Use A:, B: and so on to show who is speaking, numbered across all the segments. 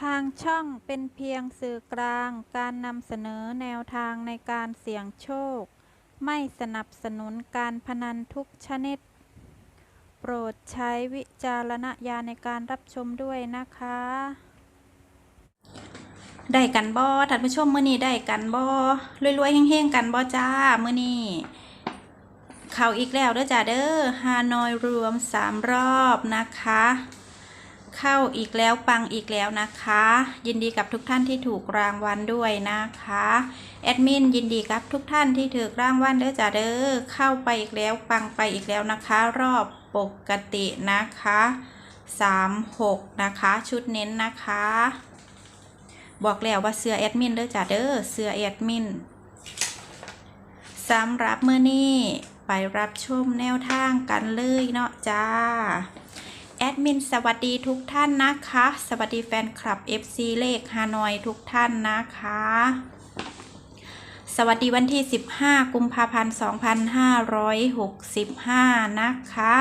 A: ทางช่องเป็นเพียงสื่อกลางการนำเสนอแนวทางในการเสี่ยงโชค ไม่สนับสนุนการพนันทุกชนิด โปรดใช้วิจารณญาณในการรับชมด้วยนะคะ
B: ได้กันบ่ท่านผู้ชมมื้อนี้ได้กันบ่รวยๆเฮงๆกันบ่จ้ามื้อนี้เข้าอีกแล้วเด้อจ้าเด้อฮานอยรวมสามรอบนะคะ เข้าอีกแล้วปังอีกแล้วนะคะ ยินดีกับทุกท่านที่ถูกรางวัลด้วยนะคะแอดมินยินดีกับทุกท่านที่ถูกรางวัลเด้อจ้าเด้อเข้าไปอีกแล้วปังไปอีกแล้วนะคะ รอบปกตินะคะสามหกนะคะชุดเน้นนะคะ บอกแล้วว่าเสื้อแอดมินเด้อจ้าเด้อเสื้อแอดมินสำหรับเมื่อนี้ไปรับชมแนวทางกันเลยเนาะจ้า แอดมินสวัสดีทุกท่านนะคะ สวัสดีแฟนคลับ FC เลขฮานอยทุกท่านนะคะ สวัสดีวันที่ 15 กุมภาพันธ์ 2565 นะคะ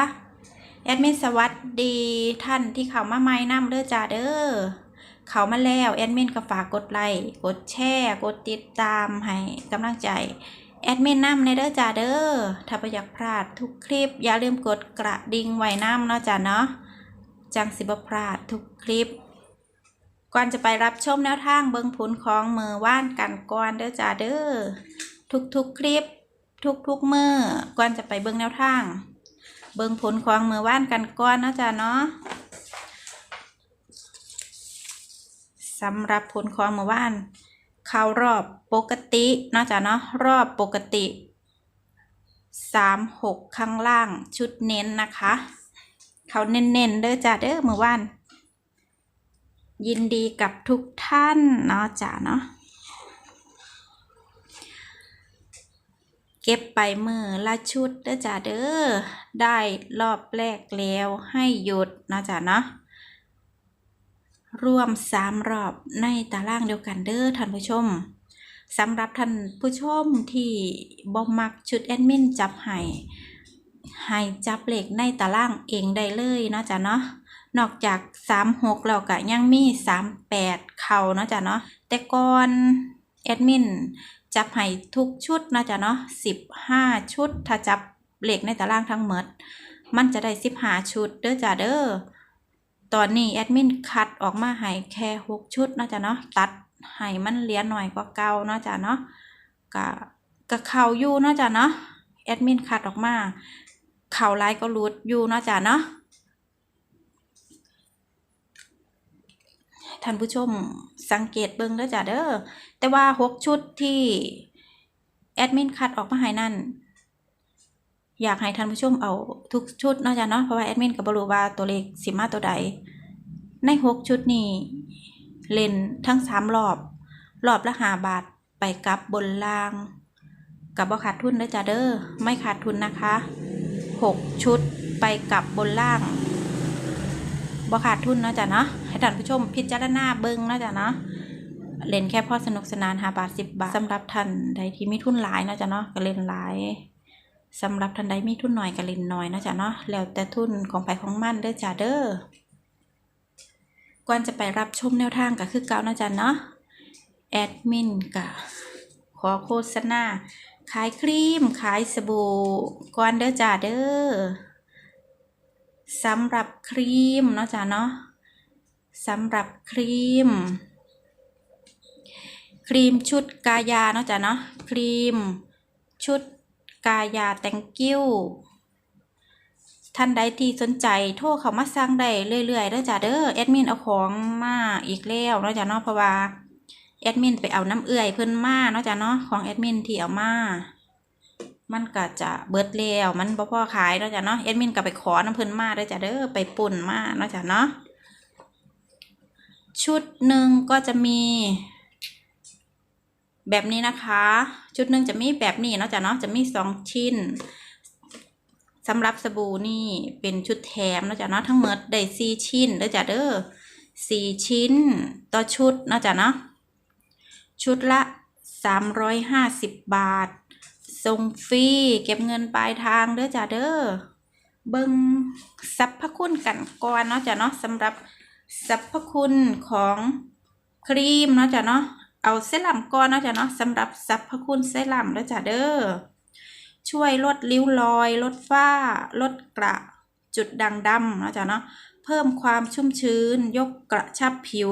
B: แอดมินสวัสดีท่านที่เข้ามาใหม่นำเด้อจ้าเด้อเขามาแล้วแอดมินก็ฝากกดไลค์กดแชร์กดติดตามให้กำลังใจแอดมินนำในเด้อจ้าเด้อถ้าไม่อยากพลาดทุกคลิป อย่าลืมกดกระดิ่งไว้น้ำเนาะจ้าเนาะ จังสิบพลาดทุกคลิป ก่อนจะไปรับชมแนวทางเบิงผลของมือว่านกันก่อนเด้อจ้าเด้อทุกๆคลิป ทุกๆมือก่อนจะไปเบิงแนวทาง เบิงผลของมือว่านกันก่อนนะจ้าเนาะสำหรับผลของมือว่านเข้ารอบปกตินอกจาเนาะรอบปกติสามหกข้างล่างชุดเน้นนะคะ เขาเน้นๆเด้อจ้าเด้อเมื่อวาน ยินดีกับทุกท่านเนาะจ้าเนาะเก็บไปมือละชุดเด้อจ้าเด้อได้รอบแรกแล้วให้หยุดเนาะจ้าเนาะรวมสามรอบในตารางเดียวกันเด้อท่านผู้ชมสำหรับท่านผู้ชมที่บ่มักชุดแอดมินจับให้ ให้จับเลขในตารางเองได้เลยเนาะจ้ะเนาะนอกจาก 36แล้วก็ยังมี 38 เข่าเนาะจ้ะเนาะแต่ก่อนแอดมินจับให้ทุกชุดเนาะจ้ะเนาะ15 ชุด ถ้าจับเลขในตารางทั้งหมด มันจะได้ 15 ชุดเด้อจ้ะเด้อตอนนี้แอดมินคัดออกมาให้แค่หกชุดเนาะจ้ะเนาะตัดให้มันเหลือหน่อยกว่าเก่าเนาะจ้ะเนาะกะกะเข่าอยู่เนาะจ้ะเนาะแอดมินคัดออกมา เข่าลายก็รูดอยู่เนาะจ้ะเนาะท่านผู้ชมสังเกตเบิ่งเด้อจ้ะเด้อแต่ว่าหกชุดที่แอดมินคัดออกมาให้นั่นอยากให้ท่านผู้ชมเอาทุกชุดเนาะจ้ะเนาะเพราะว่าแอดมินก็บ่รู้ว่าตัวเลขสิมาตัวใด ในหกชุดนี้เล่นทั้งสามรอบ รอบละห้าบาทไปกับบนล่าง กับบ่ขาดทุนเด้อจ้ะเด้อไม่ขาดทุนนะคะ หกชุดไปกับบนล่างบ่ขาดทุนเนาะจ้ะเนาะให้ท่านผู้ชมพิจารณาเบิ่งเนาะจ้ะเนาะเล่นแค่พอสนุกสนานหาบาทสิบบาทสำหรับท่านใดที่มีทุนหลายเนาะจ้ะเนาะก็เล่นหลายสำหรับท่านใดมีทุนหน่อยก็เล่นหน้อยเนาะจ้ะเนาะแล้วแต่ทุนของไปของมั่นเด้อจ้าเด้อก่อนจะไปรับชมแนวทางก็คือเก่าเนาะจ้ะเนาะแอดมินก็ขอโฆษณา ขายครีม ขายสบู่ก่อนเด้อจ้าเด้อสำหรับครีมเนาะจ้ะเนาะสำหรับครีม ครีมชุดกายาเนาะจ้ะเนาะครีม ชุดกายาแตงกิ้วท่านใดที่สนใจโทรเข้ามาสั่งได้เรื่อยๆเด้อจ้าเด้อแอดมินเอาของมาอีกแล้วเนาะจ้าเนาะเพราะว่า แอดมินไปเอาน้ำเอื่อยเพิ่นมาเนาะจ้าเนาะของแอดมินที่เอามามันก็จะเบิดแล้วมันบ่พอขายเนาะจ้าเนาะแอดมินก็ไปขอน้ำเพิ่นมาเด้อจ้าเด้อไปปุ่นมาเนาะจ้าเนาะชุดหนึ่งก็จะมี แบบนี้นะคะ ชุดหนึ่งจะมีแบบนี้เนาะจ้ะเนาะจะมีสองชิ้นสำหรับสบู่นี่เป็นชุดแถมเนาะจ้ะเนาะทั้งหมดได้สี่ชิ้นเด้อจ้ะเด้อสี่ชิ้นต่อชุดเนาะจ้ะเนาะ ชุดละสามร้อยห้าสิบบาท ส่งฟรี เก็บเงินปลายทางเด้อจ้ะเด้อ เบิ่งสรรพคุณกันก่อนเนาะจ้ะเนาะสำหรับสรรพคุณของครีมเนาะจ้ะเนาะ เอาเซรั่มก่อนเนาะจ้ะเนาะสำหรับสรรพคุณเซรั่มแล้วจ้ะเด้อ ช่วยลดริ้วรอย ลดฝ้า ลดกระจุดด่างดำเนาะจ้ะเนาะ เพิ่มความชุ่มชื้น ยกกระชับผิว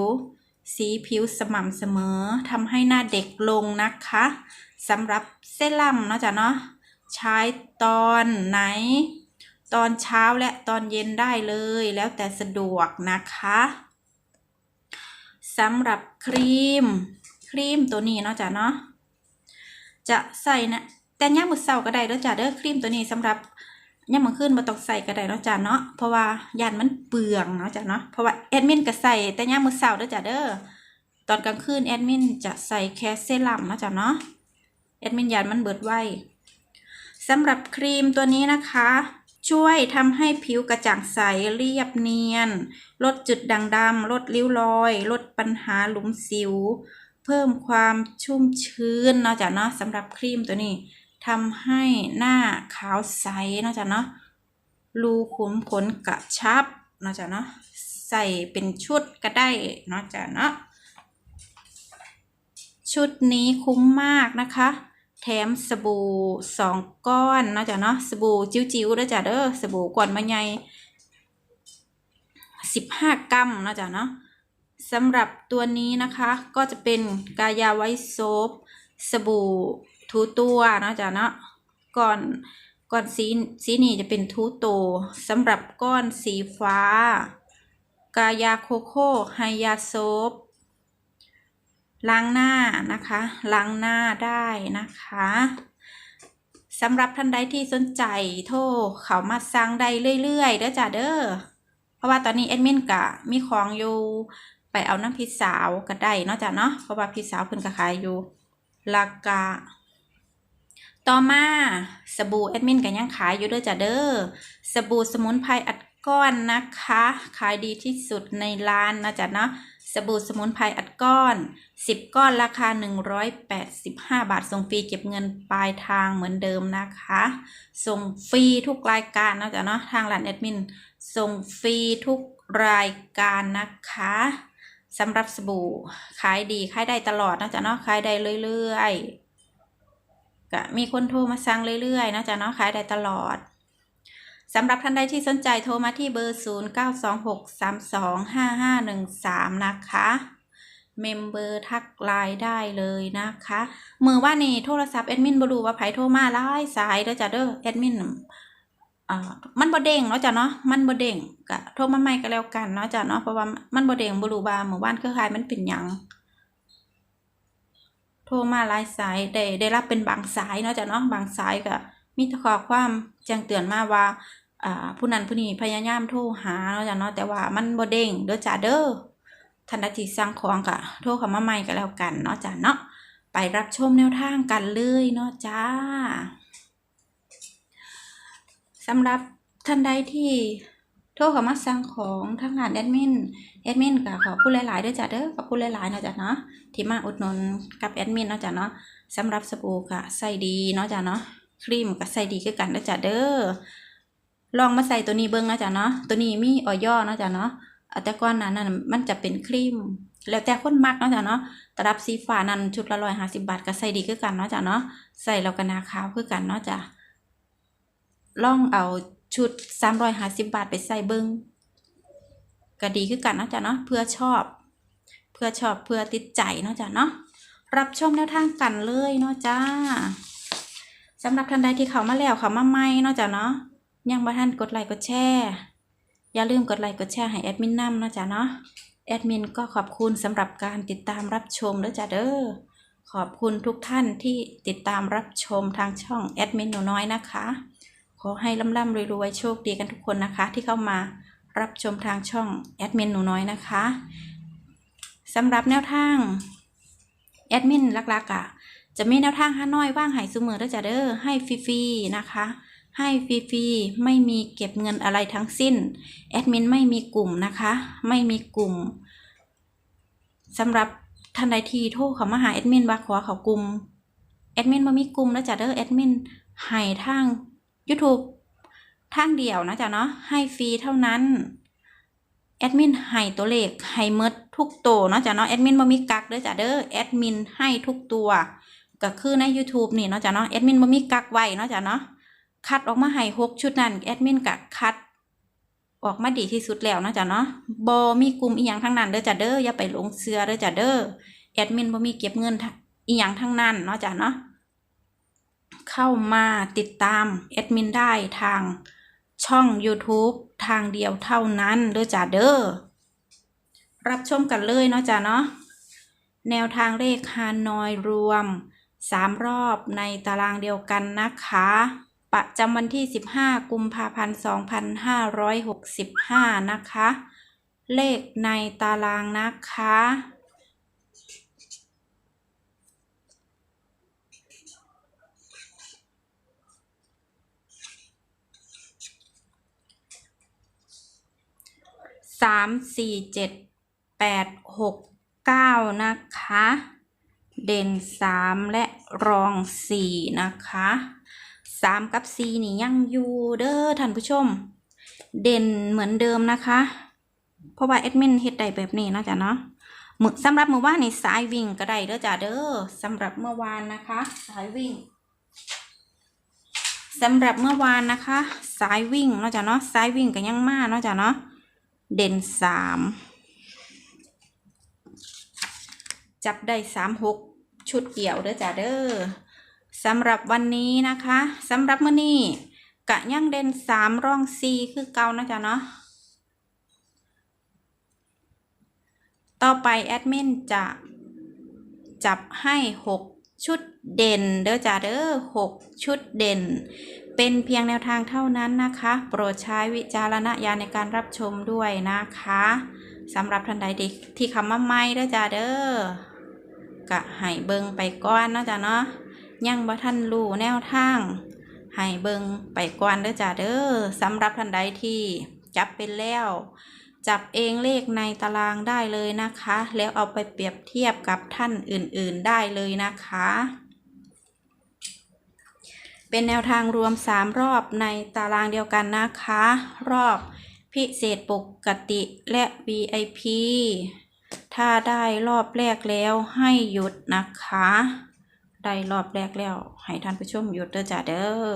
B: สีผิวสม่ำเสมอทำให้หน้าเด็กลงนะคะสำหรับเซรั่มเนาะจ้ะเนาะใช้ตอนไหน ตอนเช้าและตอนเย็นได้เลยแล้วแต่สะดวกนะคะสำหรับครีม ครีมตัวนี้เนาะจ้ะเนาะจะใส่นะแต่ย่ามมือเสาก็ได้เด้อจ้ะเด้อครีมตัวนี้สำหรับ ย่ามมือขึ้นมาต้องใส่ก็ไดเนาะจ้ะเนาะเพราะว่ายันมันเปลืองเนาะจ้ะเนาะเพราะว่าแอดมินก็ใส่แต่ย่ามือเสาเด้อจ้ะเด้อตอนกลางคืนแอดมินจะใส่แค่เซรั่มเนาะจ้ะเนาะแอดมินยันมันเบิดไวสำหรับครีมตัวนี้นะคะ ช่วยทำให้ผิวกระจ่างใสเรียบเนียน ลดจุดด่างดำลดริ้วรอย ลดปัญหาหลุมสิว เพิ่มความชุ่มชื้นเนาะจ้ะเนาะสำหรับครีมตัวนี้ ทำให้หน้าขาวใสนาะจ้ะเนาะรูขุมขนกระชับนาะจ้ะเนาะใส่เป็นชุดก็ได้นาะจ้ะเนาะชุดนี้คุ้มมากนะคะ แถมสบู่สองก้อนนาะจ้ะเนาะสบู่จิ๋วๆเด้อจ้ะเด้อสบู่ก่อนมาใหญ่สิบห้ากรัมนาะจ้ะเนาะสำหรับตัวนี้นะคะก็จะเป็นกายาไวโซฟสบู่ ทูตัวเนาะจ้ะเนาะก่อนก่อนสีสีนี้จะเป็นทูโตสำหรับก้อนสีฟ้า กายาโคโค่ไฮยาโซฟล้างหน้านะคะล้างหน้าได้นะคะสำหรับท่านใดที่สนใจโทรเขามาสั่งได้เรื่อยๆเด้อจ้าเด้อเพราะว่าตอนนี้แอดมินกะมีของอยู่ไปเอาน้ำพี่สาวก็ได้เนาะจ้ะเนาะเพราะว่าพี่สาวเพิ่นก็ขายอยู่ราคา ต่อมาสบู่แอดมินก็ยังขายอยู่เด้อจ้าเด้อสบู่สมุนไพรอัดก้อนนะคะ ขายดีที่สุดในร้านนะจ๊ะเนาะสบู่สมุนไพรอัดก้อน 10 ก้อนราคา 185 บาทส่งฟรีเก็บเงินปลายทางเหมือนเดิมนะคะ ส่งฟรีทุกรายการนะจ๊ะเนาะทางร้านแอดมินส่งฟรีทุกรายการนะคะสำหรับสบู่ขายดีขายได้ตลอดนะจ๊ะเนาะขายได้เรื่อยๆ ก็มีคนโทรมาสั่งเรื่อยๆนะจ๊ะเนาะขายได้ตลอดสำหรับท่านใดที่สนใจโทรมาที่เบอร์ 0926325513 นะคะ เมมเบอร์ทักไลน์ได้เลยนะคะ มือว่านี่โทรศัพท์แอดมินบรูว่าไผโทรมาหลายสายเด้อจ้ะเด้อแอดมินอ่ามันบ่เด้งเนาะจ้ะเนาะ มันบ่เด้งก็โทรมาใหม่ก็แล้วกันเนาะจ้ะเนาะ เพราะว่ามันบ่เด้งบรู้ว่าเมื่อวานเครือข่ายมันเป็นหยัง ทรมาหลายสายได้ได้รับเป็นบางสายเนาะจ้ะเนาะบางสายก็มีแต่ข้อความแจ้งเตือนมาว่าอ่าผู้นั้นผู้นี้พยายามโทรหาเนาะจ้ะเนาะแต่ว่ามันบ่เด้งเด้อจ้าเด้อท่านใดที่สั่งของก็โทรเข้ามาใหม่ก็แล้วกันเนาะจ้าเนาะไปรับชมแนวทางกันเลยเนาะจ้าสำหรับท่านใดที่ โทรเข้ามาสั่งของทางงานแอดมินแอดมินก็ขอบคุณหลายๆเด้อจ้าเด้อขอบคุณหลายๆเนาะจ้าเนาะที่มาอุดหนุนกับแอดมินเนาะจ้าเนาะสำหรับสบู่ก็ใส่ดีเนาะจ้าเนาะครีมก็ใส่ดีคือกันเด้อจ้าเด้อลองมาใส่ตัวนี้เบิ้งนะจ๊ะเนาะ ตัวนี้มีออยอเนาะจ๊ะเนาะแต่ก่อนนั้นน่ะมันจะเป็นครีม แล้วแต่คนมักเนาะจ๊ะเนาะตรับสีฟ้านั้นชุดละร้อยห้าสิบาทก็ใส่ดีคือกันเนาะจ๊ะเนาะ ใส่แล้วก็นาขาวคือกันเนาะจ๊ะลองเอา ชุดสามร้อยห้าสิบาทไปใส่เบิ้งก็ดีคือกันนะจ๊ะเนาะเพื่อชอบ เพื่อชอบเพื่อติดใจเนาะจ๊ะเนาะรับชมแนวทางกันเลยเนาะจ้าสำหรับท่านใดที่เขามาแล้วเขามาใหม่เนาะจ๊ะเนาะยังบ่ทันกดไลค์กดแชร์อย่าลืมกดไลค์กดแชร์ให้แอดมินนำนะจ๊ะเนาะแอดมินก็ขอบคุณสำหรับการติดตามรับชมด้วยจ้ะเด้อขอบคุณทุกท่านที่ติดตามรับชมทางช่องแอดมินหนูน้อยนะคะ ขอให้ร่ำร่ำรวยๆโชคดีกันทุกคนนะคะ ที่เข้ามารับชมทางช่องแอดมินหนูน้อยนะคะสำหรับแนวทางแอดมินลักๆอะ จะมีแนวทางห้าน้อยว่างหายเสมอด้วยจ้ะเด้อให้ฟรีๆนะคะ ให้ฟรีๆไม่มีเก็บเงินอะไรทั้งสิ้นแอดมินไม่มีกลุ่มนะคะ ไม่มีกลุ่มสำหรับท่านใดที่โทรเขามาหาแอดมินว่าขอเขากลุ่มแอดมินมามีกลุ่มนะจ๊ะเด้อแอดมินให้ทาง YouTube ทางเดียวนะจ๊ะเนาะให้ฟรีเท่านั้นแอดมินให้ตัวเลขให้เมดทุกตัวเนาะจ้ะเนาะแอดมินบ่มีกักเด้อจ้ะเด้อแอดมินให้ทุกตัวก็คือใน YouTube นี่เนาะจ้ะเนาะแอดมินบ่มีกักไว้เนาะจ้ะเนาะคัดออกมาให้หกชุดนั้นแอดมินก็คัด ออกมาดีที่สุดแล้วเนาะจ้ะเนาะบ่มีกลุ่มอีหยังทั้งนั้นเด้อจ้ะเด้ออย่าไปหลงเชื่อเด้อจ้ะเด้อแอดมินบ่มีเก็บเงินทะอีหยังทั้งนั้นเนาะจ้ะเนาะ เข้ามาติดตามแอดมินได้ทางช่อง YouTube ทางเดียวเท่านั้นเด้อจ้ะเด้อรับชมกันเลยเนาะจ้ะเนาะแนวทางเลขฮานอยรวม 3 รอบในตารางเดียวกันนะคะ ประจำวันที่ 15 กุมภาพันธ์ 2565 นะคะ เลขในตารางนะคะ สามสี่เจ็ดแปดหกเก้านะคะ เด่นสามและรองสี่นะคะสามกับสี่นี่ยังอยู่เด้อท่านผู้ชม เด่นเหมือนเดิมนะคะ เพราะว่าแอดมินเฮ็ดได้แบบนี้เนาะจ้ะเนาะมือสำหรับเมื่อวานในสายวิ่งก็ได้เด้อจ้ะเด้อสำหรับเมื่อวานนะคะ สายวิ่งสำหรับเมื่อวานนะคะ สายวิ่งเนาะจ้ะเนาะสายวิ่งก็ยังมาเนาะจ้ะเนาะ เด่นสามจับได้สามหกชุดเดี่ยวเด้อจ้าเด้อสำหรับวันนี้นะคะสำหรับมื้อนี้กะยังเด่นสามร่องสี่คือเก่านะจ๊ะเนาะต่อไปแอดมินจะจับให้หกชุดเด่นเด้อจ้าเด้อหกชุดเด่น เป็นเพียงแนวทางเท่านั้นนะคะ โปรดใช้วิจารณญาณในการรับชมด้วยนะคะสำหรับท่านใดที่คำว่าไม่เด้อจ้าเด้อกะให้เบิงไปก่อนเนาะจ้าเนาะยังบ่ท่านรู้แนวทางให้เบิงไปก่อนเด้อจ้าเด้อสำหรับท่านใดที่จับเป็นแล้วจับเองเลขในตารางได้เลยนะคะ แล้วเอาไปเปรียบเทียบกับท่านอื่นๆได้เลยนะคะ เป็นแนวทางรวม 3 รอบในตารางเดียวกันนะคะ รอบพิเศษปกติและ VIP ถ้าได้รอบแรกแล้วให้หยุดนะคะ ได้รอบแรกแล้ว ให้ท่านผู้ชมหยุดเด้อจ้าเด้อ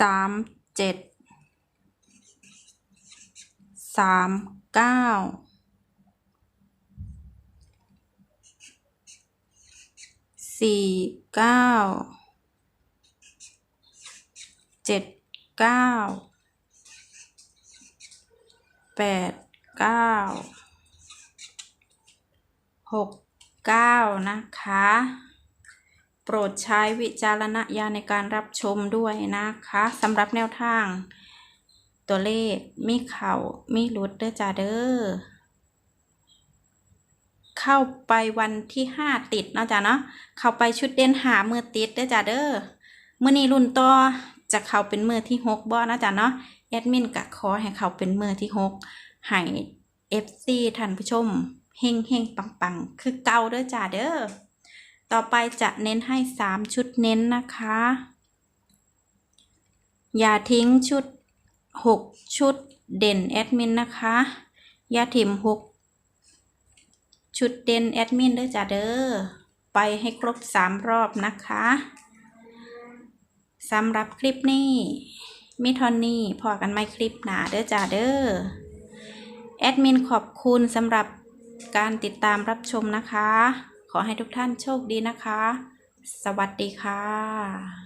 B: สามเจ็ดสามเก้า สี่เก้าเจ็ดเก้าแปดเก้าหกเก้านะคะ โปรดใช้วิจารณญาณในการรับชมด้วยนะคะสำหรับแนวทางตัวเลขมีเข่ามีลุดเด้อจ้าเด้อ เข้าไปวันที่ห้าติดเนาะจ้ะเนาะเข้าไปชุดเด่นหามือติดเด้อจ้าเด้อมื่อนี้รุ่นต่อจะเข้าเป็นมือที่หกบ่เนาะจ้ะเนาะแอดมินกะขอให้เขาเป็นมือที่หกให้เอฟซีท่านผู้ชมเฮงเฮงปังปังๆคือเก่าเด้อจ้าเด้อต่อไปจะเน้นให้สามชุดเน้นนะคะ อย่าทิ้งชุดหกชุดเด่นแอดมินนะคะ อย่าถิ่มหก ชุดเด่นแอดมินเด้อจ้าเด้อไปให้ครบสามรอบนะคะสำหรับคลิปนี้มิทอนนี่พอกันไหมคลิปหนาเด้อจ้าเด้อแอดมินขอบคุณสำหรับการติดตามรับชมนะคะ ขอให้ทุกท่านโชคดีนะคะ สวัสดีค่ะ